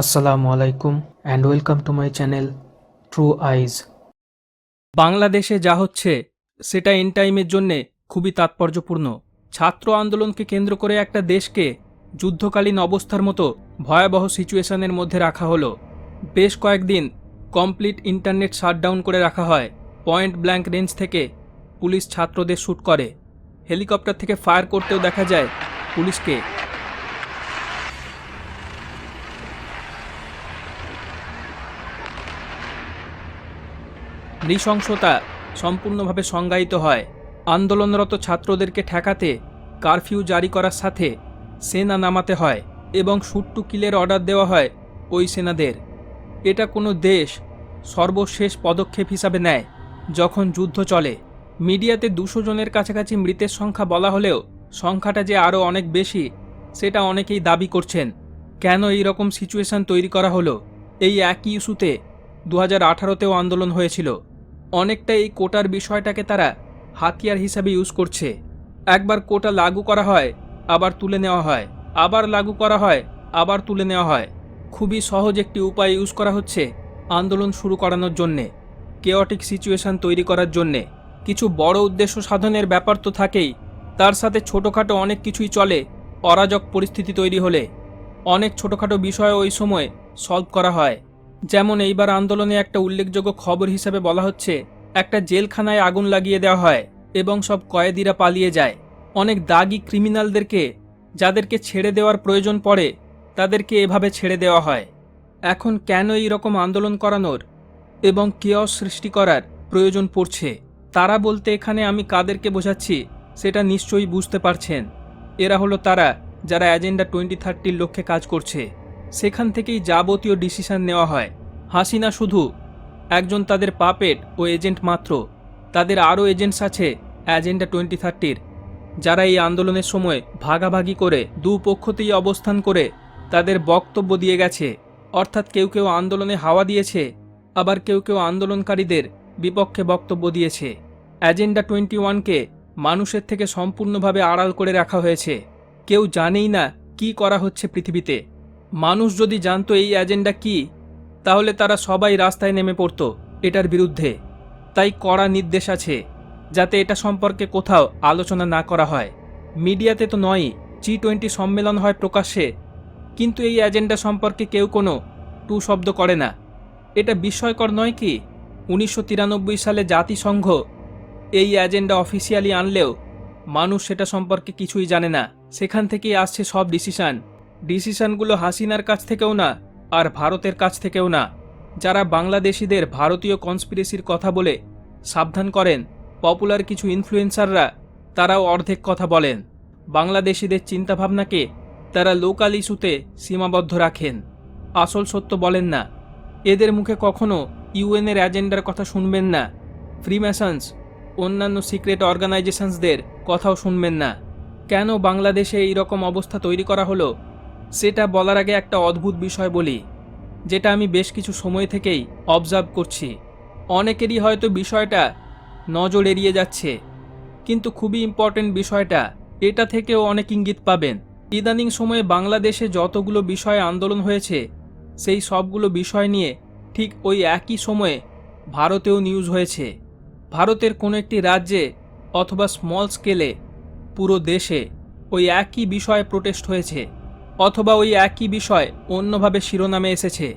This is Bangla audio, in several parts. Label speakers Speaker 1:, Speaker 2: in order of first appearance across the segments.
Speaker 1: আসসালামু আলাইকুম and welcome to my channel true eyes
Speaker 2: বাংলাদেশে যা হচ্ছে, সেটা এন টাইমের জন্যে খুবই তাৎপর্যপূর্ণ। ছাত্র আন্দোলনকে কেন্দ্র করে একটা দেশকে যুদ্ধকালীন অবস্থার মতো ভয়াবহ সিচুয়েশনের মধ্যে রাখা হলো। বেশ কয়েকদিন কমপ্লিট ইন্টারনেট শাটডাউন করে রাখা হয়। পয়েন্ট ব্ল্যাঙ্ক রেঞ্জ থেকে পুলিশ ছাত্রদের শ্যুট করে। হেলিকপ্টার থেকে ফায়ার করতেও দেখা যায় পুলিশকে নৃশংসতা সম্পূর্ণভাবে সংজ্ঞায়িত হয়। আন্দোলনরত ছাত্রদেরকে ঠেকাতে, কারফিউ জারি করার সাথে সেনা নামাতে হয় এবং সুট্টু কিলের অর্ডার দেওয়া হয় ওই সেনাদের। এটা কোনো দেশ সর্বশেষ পদক্ষেপ হিসাবে নেয়, যখন যুদ্ধ চলে। মিডিয়াতে দুশো জনের কাছাকাছি মৃতের সংখ্যা বলা হলেও সংখ্যাটা যে আরও অনেক বেশি, সেটা অনেকেই দাবি করছেন। কেন এই রকম সিচুয়েশন তৈরি করা হলো? এই একই ইস্যুতে দু হাজার আঠারোতেও আন্দোলন হয়েছিল। অনেকটা এই কোটার বিষয়টাকে তারা হাতিয়ার হিসাবে ইউজ করছে। একবার কোটা লাগু করা হয়, আবার তুলে নেওয়া হয়। আবার লাগু করা হয়, আবার তুলে নেওয়া হয়। খুবই সহজ একটি উপায় ইউজ করা হচ্ছে আন্দোলন শুরু করানোর জন্যে কেওয়াটিক সিচুয়েশন তৈরি করার জন্যে। কিছু বড় উদ্দেশ্য সাধনের ব্যাপার তো থাকেই। তার সাথে ছোটোখাটো অনেক কিছুই চলে, অরাজক পরিস্থিতি তৈরি হলে। অনেক ছোটোখাটো বিষয় ওই সময় সলভ করা হয়। যেমন এইবার আন্দোলনে একটা উল্লেখযোগ্য খবর হিসেবে বলা হচ্ছে, একটা জেলখানায় আগুন লাগিয়ে দেওয়া হয় এবং সব কয়েদিরা পালিয়ে যায়। অনেক দাগি ক্রিমিনালদেরকে, যাদেরকে ছেড়ে দেওয়ার প্রয়োজন পড়ে, তাদেরকে এভাবে ছেড়ে দেওয়া হয়। এখন কেন এই রকম আন্দোলন করানোর এবং কেয়স সৃষ্টি করার প্রয়োজন পড়ছে? তারা বলতে এখানে আমি কাদেরকে বোঝাচ্ছি, সেটা নিশ্চয়ই বুঝতে পারছেন। এরা হলো তারা, যারা এজেন্ডা টোয়েন্টি থার্টির লক্ষ্যে কাজ করছে। সেখান থেকেই যাবতীয় ডিসিশন নেওয়া হয়। হাসিনা শুধু একজন তাদের পাপেট ও এজেন্ট মাত্র। তাদের আরও এজেন্টস আছে অ্যাজেন্ডা টোয়েন্টি থার্টির যারা এই আন্দোলনের সময় ভাগাভাগি করে দুপক্ষতেই অবস্থান করে তাদের বক্তব্য দিয়ে গেছে। অর্থাৎ কেউ কেউ আন্দোলনে হাওয়া দিয়েছে, আবার কেউ কেউ আন্দোলনকারীদের বিপক্ষে বক্তব্য দিয়েছে। অ্যাজেন্ডা টোয়েন্টি ওয়ানকে মানুষের থেকে সম্পূর্ণভাবে আড়াল করে রাখা হয়েছে। কেউ জানেই না কি করা হচ্ছে পৃথিবীতে। মানুষ যদি জানতো এই এজেন্ডা কি, তাহলে তারা সবাই রাস্তায় নেমে পড়তো এটার বিরুদ্ধে। তাই কড়া নির্দেশ আছে, যাতে এটা সম্পর্কে কোথাও আলোচনা না করা হয়। মিডিয়াতে তো নয়ই জি টোয়েন্টি সম্মেলন হয় প্রকাশ্যে, কিন্তু এই এজেন্ডা সম্পর্কে কেউ কোনো টু শব্দ করে না। এটা বিস্ময়কর নয় কি? উনিশশো তিরানব্বই সালে জাতিসংঘ এই এজেন্ডা অফিসিয়ালি আনলেও মানুষ সেটা সম্পর্কে কিছুই জানে না। সেখান থেকেই আসছে সব ডিসিশন। ডিসিশনগুলো হাসিনার কাছ থেকেও না, আর ভারতের কাছ থেকেও না। যারা বাংলাদেশিদের ভারতীয় কনস্পিরেসির কথা বলে সাবধান করেন, পপুলার কিছু ইনফ্লুয়েন্সাররা তারাও অর্ধেক কথা বলেন। বাংলাদেশিদের চিন্তাভাবনাকে তারা লোকাল ইস্যুতে সীমাবদ্ধ রাখেন। আসল সত্য বলেন না। এদের মুখে কখনো ইউএনের এজেন্ডার কথা শুনবেন না। ফ্রিম্যাসন্স, অন্যান্য সিক্রেট অর্গানাইজেশনসদের কথাও শুনবেন না। কেন বাংলাদেশে এই রকম অবস্থা তৈরি করা হলো? সেটা বলার আগে একটা অদ্ভুত বিষয় বলি, যেটা আমি বেশ কিছু সময় থেকেই অবজার্ভ করছি। অনেকেরই হয়তো বিষয়টা নজর এড়িয়ে যাচ্ছে, কিন্তু খুবই ইম্পর্টেন্ট বিষয়টা, এটা থেকেও অনেক ইঙ্গিত পাবেন। ইদানিং সময়ে বাংলাদেশে যতগুলো বিষয়ে আন্দোলন হয়েছে, সেই সবগুলো বিষয় নিয়ে ঠিক ওই একই সময়ে ভারতেও নিউজ হয়েছে। ভারতের কোনো একটি রাজ্যে অথবা স্মল স্কেলে পুরো দেশে ওই একই বিষয়ে প্রোটেস্ট হয়েছে। অথবা ওই একই বিষয় অন্যভাবে শিরোনামে এসেছে।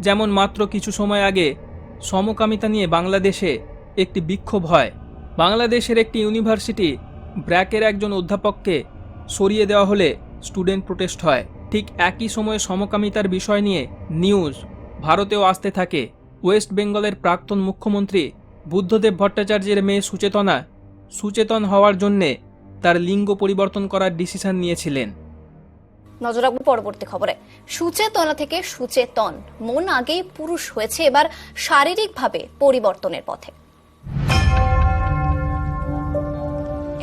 Speaker 2: যেমন মাত্র কিছু সময় আগে সমকামিতা নিয়ে বাংলাদেশে একটি বিক্ষোভ হয়। বাংলাদেশের একটি ইউনিভার্সিটি ব্র্যাকের একজন অধ্যাপককে সরিয়ে দেওয়া হলে স্টুডেন্ট প্রোটেস্ট হয়। ঠিক একই সময়ে সমকামিতার বিষয় নিয়ে নিউজ ভারতেও আসতে থাকে। ওয়েস্ট বেঙ্গলের প্রাক্তন মুখ্যমন্ত্রী বুদ্ধদেব ভট্টাচার্যের মেয়ে সুচেতনা সুচেতন হওয়ার জন্যে তার লিঙ্গ পরিবর্তন করার ডিসিশন নিয়েছিলেন।
Speaker 3: নজর রাখব পরবর্তী খবরে। সুচেতনা থেকে সুচেতন। মন আগেই পুরুষ হয়েছে, এবার শারীরিকভাবে পরিবর্তনের পথে।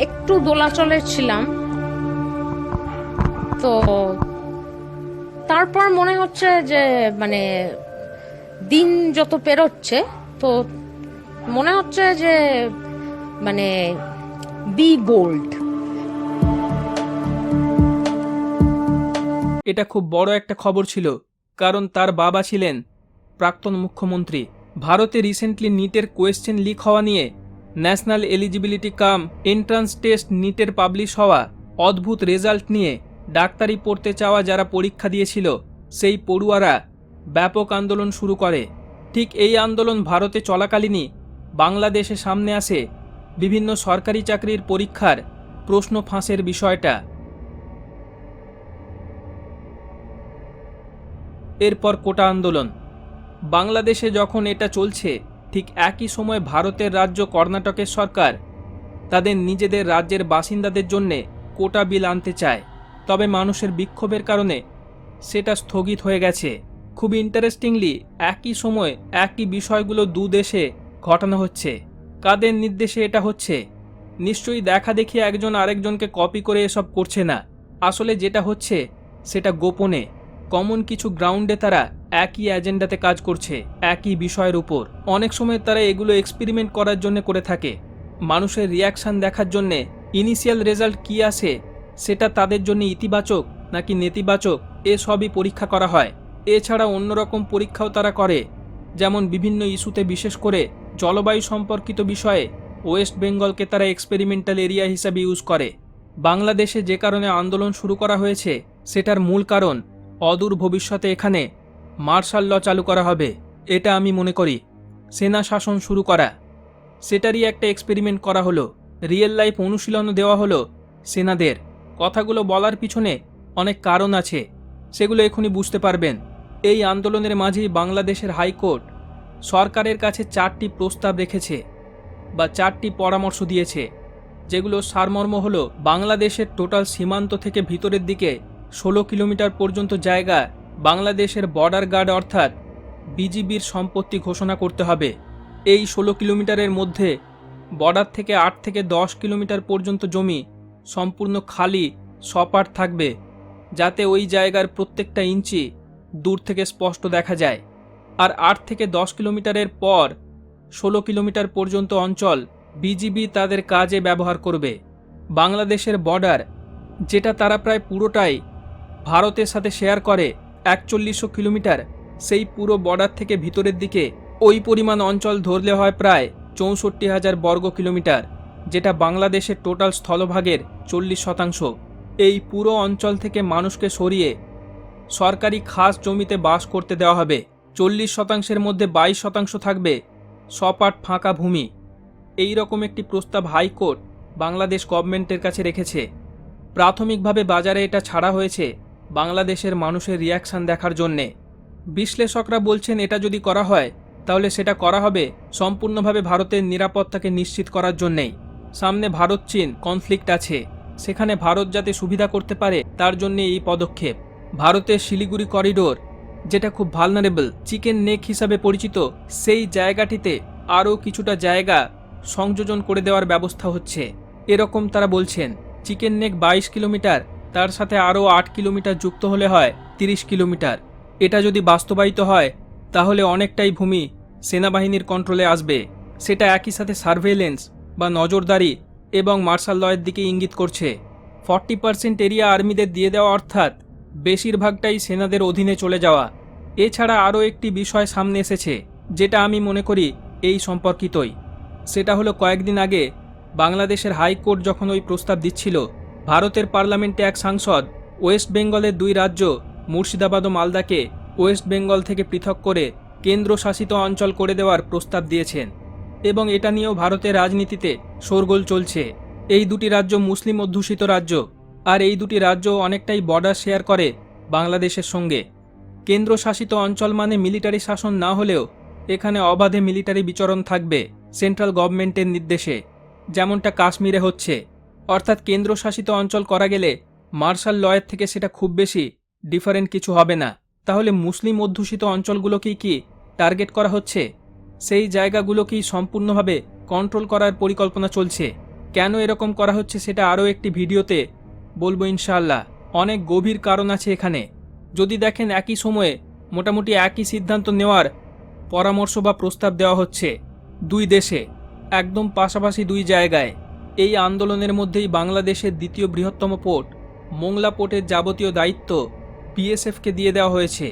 Speaker 4: একটু দোলাচলে ছিলাম। তো তারপর মনে হচ্ছে যে মানে দিন যত পেরোচ্ছে, তো মনে হচ্ছে যে মানে বি গোল্ড
Speaker 2: এটা খুব বড় একটা খবর ছিল, কারণ তার বাবা ছিলেন প্রাক্তন মুখ্যমন্ত্রী। ভারতে রিসেন্টলি নিটের কোয়েশ্চেন লিক হওয়া নিয়ে national eligibility cum entrance test নিটের publish হওয়া অদ্ভুত রেজাল্ট নিয়ে ডাক্তারি পড়তে চাওয়া যারা পরীক্ষা দিয়েছিল, সেই পড়ুয়ারা ব্যাপক আন্দোলন শুরু করে। ঠিক এই আন্দোলন ভারতে চলাকালীনই বাংলাদেশে সামনে আসে বিভিন্ন সরকারি চাকরির পরীক্ষার প্রশ্ন ফাঁসের বিষয়টা। এরপর কোটা আন্দোলন। বাংলাদেশে যখন এটা চলছে, ঠিক একই সময় ভারতের রাজ্য কর্ণাটকের সরকার তাদের নিজেদের রাজ্যের বাসিন্দাদের জন্যে কোটা বিল আনতে চায়। তবে মানুষের বিক্ষোভের কারণে সেটা স্থগিত হয়ে গেছে। খুব ইন্টারেস্টিংলি একই সময় একই বিষয়গুলো দু দেশে ঘটানো হচ্ছে। কাদের নির্দেশে এটা হচ্ছে? নিশ্চয়ই দেখা দেখি একজন আরেকজনকে কপি করে এসব করছে না। আসলে যেটা হচ্ছে, সেটা গোপনে। কমন কিছু গ্রাউন্ডে তারা একই এজেন্ডাতে কাজ করছে, একই বিষয়ের উপর। অনেক সময় তারা এগুলো এক্সপেরিমেন্ট করার জন্য করে থাকে। মানুষের রিয়াকশান দেখার জন্যে ইনিশিয়াল রেজাল্ট কি আসে সেটা তাদের জন্য ইতিবাচক নাকি নেতিবাচক এসবই পরীক্ষা করা হয়। এছাড়া অন্যরকম পরীক্ষাও তারা করে, যেমন বিভিন্ন ইস্যুতে বিশেষ করে জলবায়ু সম্পর্কিত বিষয়ে ওয়েস্ট বেঙ্গলকে তারা এক্সপেরিমেন্টাল এরিয়া হিসাবে ইউজ করে। বাংলাদেশে যে কারণে আন্দোলন শুরু করা হয়েছে, সেটার মূল কারণ অদূর ভবিষ্যতে এখানে মার্শাল ল চালু করা হবে, এটা আমি মনে করি। সেনা শাসন শুরু করা। সেটারই একটা এক্সপেরিমেন্ট করা হলো। রিয়েল লাইফ অনুশীলনও দেওয়া হলো সেনাদের। কথাগুলো বলার পিছনে অনেক কারণ আছে, সেগুলো এখনই বুঝতে পারবেন। এই আন্দোলনের মাঝেই বাংলাদেশের হাইকোর্ট সরকারের কাছে চারটি প্রস্তাব রেখেছে বা চারটি পরামর্শ দিয়েছে, যেগুলো সারমর্ম হলো বাংলাদেশের টোটাল সীমান্ত থেকে ভিতরের দিকে ষোলো কিলোমিটার পর্যন্ত জায়গা বাংলাদেশের বর্ডার গার্ড অর্থাৎ বিজিবির সম্পত্তি ঘোষণা করতে হবে। এই ষোলো কিলোমিটারের মধ্যে বর্ডার থেকে আট থেকে দশ কিলোমিটার পর্যন্ত জমি সম্পূর্ণ খালি, সপাট থাকবে, যাতে ওই জায়গার প্রত্যেকটা ইঞ্চি দূর থেকে স্পষ্ট দেখা যায়। আর আট থেকে দশ কিলোমিটারের পর ষোলো কিলোমিটার পর্যন্ত অঞ্চল বিজিবি তাদের কাজে ব্যবহার করবে। বাংলাদেশের বর্ডার যেটা তারা প্রায় পুরোটাই ভারতের সাথে শেয়ার করে একচল্লিশশো কিলোমিটার, সেই পুরো বর্ডার থেকে ভিতরের দিকে ওই পরিমাণ অঞ্চল ধরলে হয় প্রায় চৌষট্টি হাজার বর্গ কিলোমিটার, যেটা বাংলাদেশের টোটাল স্থলভাগের চল্লিশ শতাংশ। এই পুরো অঞ্চল থেকে মানুষকে সরিয়ে সরকারি খাস জমিতে বাস করতে দেওয়া হবে। চল্লিশ শতাংশের মধ্যে বাইশ শতাংশ থাকবে সপাট ফাঁকা ভূমি। এই রকম একটি প্রস্তাব হাইকোর্ট বাংলাদেশ গভর্নমেন্টের কাছে রেখেছে। প্রাথমিকভাবে বাজারে এটা ছাড়া হয়েছে বাংলাদেশের মানুষের রিয়াকশন দেখার জন্যে। বিশ্লেষকরা বলছেন, এটা যদি করা হয়, তাহলে সেটা করা হবে সম্পূর্ণভাবে ভারতের নিরাপত্তাকে নিশ্চিত করার জন্যেই। সামনে ভারত চীন কনফ্লিক্ট আছে। সেখানে ভারত যাতে সুবিধা করতে পারে, তার জন্য এই পদক্ষেপ। ভারতের শিলিগুড়ি করিডোর যেটা খুব ভালনারেবল চিকেন নেক হিসাবে পরিচিত, সেই জায়গাটিতে আরও কিছুটা জায়গা সংযোজন করে দেওয়ার ব্যবস্থা হচ্ছে। এরকম তারা বলছেন। চিকেন নেক বাইশ কিলোমিটার তার সাথে আরও আট কিলোমিটার যুক্ত হলে হয় তিরিশ কিলোমিটার। এটা যদি বাস্তবায়িত হয়, তাহলে অনেকটাই ভূমি সেনাবাহিনীর কন্ট্রোলে আসবে। সেটা একই সাথে সার্ভেলেন্স বা নজরদারি এবং মার্শাল লয়ের দিকে ইঙ্গিত করছে। ফর্টি পার্সেন্ট এরিয়া আর্মিদের দিয়ে দেওয়া অর্থাৎ বেশিরভাগটাই সেনাদের অধীনে চলে যাওয়া। এছাড়া আরও একটি বিষয় সামনে এসেছে, যেটা আমি মনে করি এই সম্পর্কিতই। সেটা হলো কয়েকদিন আগে বাংলাদেশের হাইকোর্ট যখন ওই প্রস্তাব দিচ্ছিল ভারতের পার্লামেন্টে এক সাংসদ ওয়েস্ট বেঙ্গলের দুই রাজ্য, মুর্শিদাবাদ ও মালদাকে ওয়েস্ট বেঙ্গল থেকে পৃথক করে কেন্দ্রশাসিত অঞ্চল করে দেওয়ার প্রস্তাব দিয়েছেন এবং এটা নিয়েও ভারতের রাজনীতিতে শোরগোল চলছে। এই দুটি রাজ্য মুসলিম অধ্যুষিত রাজ্য আর এই দুটি রাজ্য অনেকটাই বর্ডার শেয়ার করে বাংলাদেশের সঙ্গে। কেন্দ্রশাসিত অঞ্চল মানে মিলিটারি শাসন না হলেও এখানে অবাধে মিলিটারি বিচরণ থাকবে সেন্ট্রাল গভর্নমেন্টের নির্দেশে। যেমনটা কাশ্মীরে হচ্ছে। অর্থাৎ কেন্দ্রশাসিত অঞ্চল করা গেলে মার্শাল লয়ের থেকে সেটা খুব বেশি ডিফারেন্ট কিছু হবে না। তাহলে মুসলিম অধ্যুষিত অঞ্চলগুলোকেই কি টার্গেট করা হচ্ছে? সেই জায়গাগুলোকেই সম্পূর্ণভাবে কন্ট্রোল করার পরিকল্পনা চলছে। কেন এরকম করা হচ্ছে সেটা আরও একটি ভিডিওতে বলব ইনশাআল্লাহ। অনেক গভীর কারণ আছে এখানে। যদি দেখেন একই সময়ে মোটামুটি একই সিদ্ধান্ত নেওয়ার পরামর্শ বা প্রস্তাব দেওয়া হচ্ছে দুই দেশে, একদম পাশাপাশি দুই জায়গায়। এই আন্দোলনের মধ্যেই বাংলাদেশের দ্বিতীয় বৃহত্তম পোর্ট, মোংলা পোর্টের যাবতীয় দায়িত্ব বিএসএফকে দিয়ে দেওয়া হয়েছে।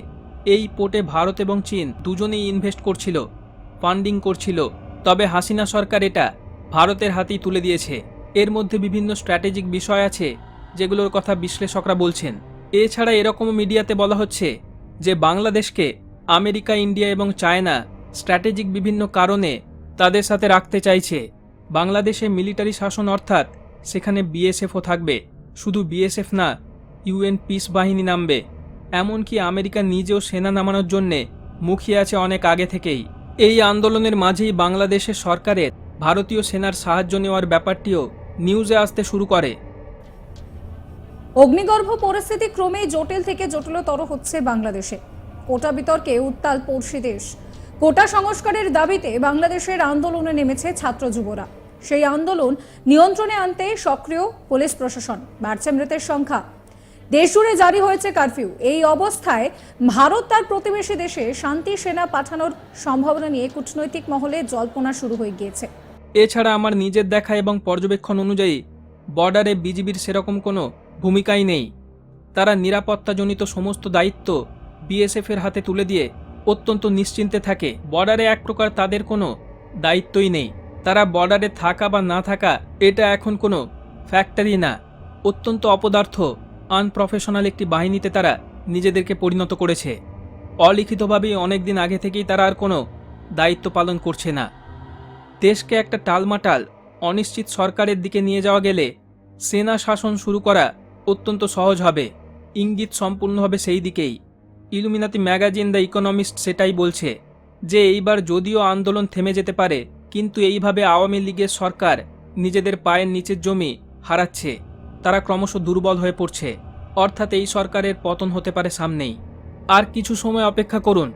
Speaker 2: এই পোর্টে ভারত এবং চীন দুজনেই ইনভেস্ট করছিল, ফান্ডিং করছিল, তবে হাসিনা সরকার এটা ভারতের হাতেই তুলে দিয়েছে। এর মধ্যে বিভিন্ন স্ট্র্যাটেজিক বিষয় আছে যেগুলোর কথা বিশ্লেষকরা বলছেন। এছাড়া এরকমও মিডিয়াতে বলা হচ্ছে যে বাংলাদেশকে আমেরিকা, ইন্ডিয়া এবং চায়না স্ট্র্যাটেজিক বিভিন্ন কারণে তাদের সাথে রাখতে চাইছে। বাংলাদেশে মিলিটারি শাসন অর্থাৎ সেখানে বিএসএফও থাকবে, শুধু বিএসএফ না, ইউএন পিস বাহিনী নামবে। এমনকি আমেরিকা নিজেও সেনা নামানোর জন্যে মুখিয়ে আছে অনেক আগে থেকেই। এই আন্দোলনের মাঝেই বাংলাদেশের সরকারের ভারতীয় সেনার সাহায্য নেওয়ার ব্যাপারটিও নিউজে আসতে শুরু করে।
Speaker 5: অগ্নিগর্ভ পরিস্থিতি ক্রমেই জটিল থেকে জটিলতর হচ্ছে বাংলাদেশে। কোটা বিতর্কে উত্তাল পড়শি দেশ। কোটা সংস্কারের দাবিতে বাংলাদেশের আন্দোলনে নেমেছে ছাত্র যুবরা। সেই আন্দোলন নিয়ন্ত্রণে আনতে সক্রিয় পুলিশ প্রশাসন। বাড়ছে মৃতের সংখ্যা। দেশজুড়ে জারি হয়েছে কারফিউ। এই অবস্থায় ভারত তার প্রতিবেশী দেশে শান্তি সেনা পাঠানোর সম্ভাবনা নিয়ে কূটনৈতিক মহলে জল্পনা শুরু হয়ে গিয়েছে।
Speaker 2: এছাড়া আমার নিজের দেখা এবং পর্যবেক্ষণ অনুযায়ী বর্ডারে বিজিবির সেরকম কোনো ভূমিকাই নেই। তারা নিরাপত্তাজনিত সমস্ত দায়িত্ব বিএসএফের হাতে তুলে দিয়ে অত্যন্ত নিশ্চিন্তে থাকে। বর্ডারে এক প্রকার তাদের কোনো দায়িত্বই নেই। তারা বর্ডারে থাকা বা না থাকা, এটা এখন কোনো ফ্যাক্টরি না। অত্যন্ত অপদার্থ, আনপ্রফেশনাল একটি বাহিনীতে তারা নিজেদেরকে পরিণত করেছে। অলিখিতভাবেই অনেক দিন আগে থেকেই তারা আর কোনো দায়িত্ব পালন করছে না। দেশকে একটা টালমাটাল, অনিশ্চিত সরকারের দিকে নিয়ে যাওয়া গেলে সেনা শাসন শুরু করা অত্যন্ত সহজ হবে। ইঙ্গিত সম্পূর্ণভাবে সেই দিকেই। ইলুমিনাতি ম্যাগাজিন দ্য ইকোনমিস্ট সেটাই বলছে যে এইবার যদিও আন্দোলন থেমে যেতে পারে, কিন্তু এইভাবে আওয়ামী লীগের সরকার নিজেদের পায়ের নিচের জমি হারাচ্ছে। তারা ক্রমশ দুর্বল হয়ে পড়ছে। অর্থাৎ এই সরকারের পতন হতে পারে সামনেই। আর কিছু সময় অপেক্ষা করুন।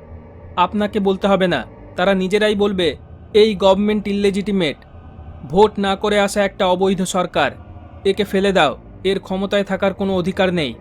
Speaker 2: আপনাকে বলতে হবে না, তারা নিজেরাই বলবে, এই গভর্নমেন্ট ইললেজিটিমেট। ভোট না করে আসা একটা অবৈধ সরকার। একে ফেলে দাও, এর ক্ষমতায় থাকার কোনো অধিকার নেই।